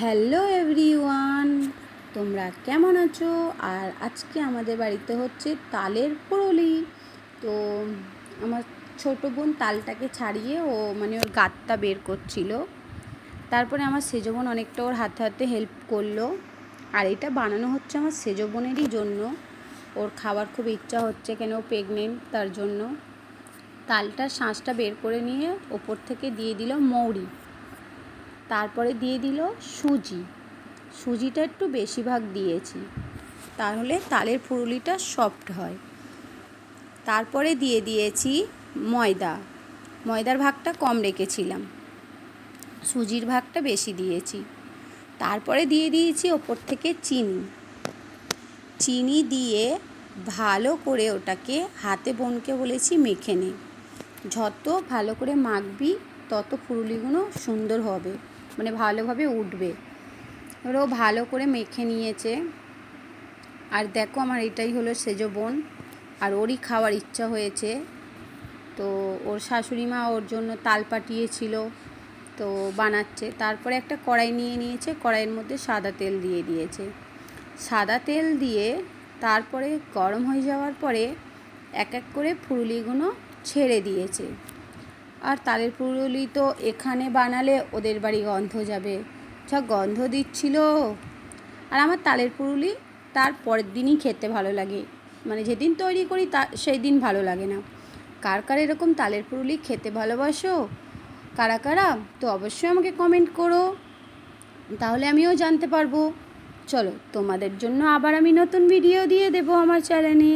Hello everyone, তোমরা কেমন আছো? আর আজকে আমাদের বাড়িতে হচ্ছে তালের পুরলি। তো আমার ছোট বোন তালটাকে ছাড়িয়ে ও মানে ওর গাতটা বের করছিল। তারপরে আমার সেজো বোন অনেকটা ওর হাতে হাতে হেল্প করল। আর এটা বানানো হচ্ছে আমার সেজো বোনেরই জন্য। ওর খাবার খুব ইচ্ছা হচ্ছে কেন ও প্রেগনেন্ট তার জন্য। তালটার শাঁসটা বের করে নিয়ে ওপর থেকে দিয়ে দিল মৌরি। তারপরে দিয়ে দিল সুজি। সুজিটা একটু বেশিরভাগ দিয়েছি। তাহলে তালের ফুরুলিটা সফট হয়। তারপরে দিয়ে দিয়েছি ময়দা। ময়দার ভাগটা কম রেখেছিলাম। সুজির ভাগটা বেশি দিয়েছি। তারপরে দিয়ে দিয়েছি ওপর থেকে চিনি। চিনি দিয়ে ভালো করে ওটাকে হাতে বোনকে বলেছি মেখে নে। যত ভালো করে মাখবি, তত ফুরুলিগুলো সুন্দর হবে। মানে ভালোভাবে উঠবে। এবার ও ভালো করে মেখে নিয়েছে। আর দেখো আমার এটাই হলো সেজো বোন। আর ওরই খাওয়ার ইচ্ছা হয়েছে। তো ওর শাশুড়ি মা ওর জন্য তাল পাঠিয়েছিল তো বানাচ্ছে। তারপরে একটা কড়াই নিয়ে নিয়েছে। কড়াইয়ের মধ্যে সাদা তেল দিয়ে দিয়েছে। সাদা তেল দিয়ে তারপরে গরম হয়ে যাওয়ার পরে এক এক করে ফুরুলিগুলো ছেড়ে দিয়েছে। আর তালের পুরুলি তো এখানে বানালে ওদের বাড়ি গন্ধ যাবে। যা গন্ধ দিচ্ছিল। আর আমার তালের পুরুলি তার পরের দিনই খেতে ভালো লাগে। মানে যেদিন তৈরি করি তা, সেই দিন ভালো লাগে না। কার কার এরকম তালের পুরুলি খেতে ভালোবাসো? কারা কারা? তো অবশ্যই আমাকে কমেন্ট করো। তাহলে আমিও জানতে পারব। চলো, তোমাদের জন্য আবার আমি নতুন ভিডিও দিয়ে দেবো আমার চ্যানেলে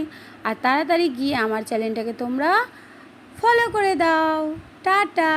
আর তাড়াতাড়ি গিয়ে আমার চ্যানেলটাকে তোমরা ফলো করে দাও। টাটা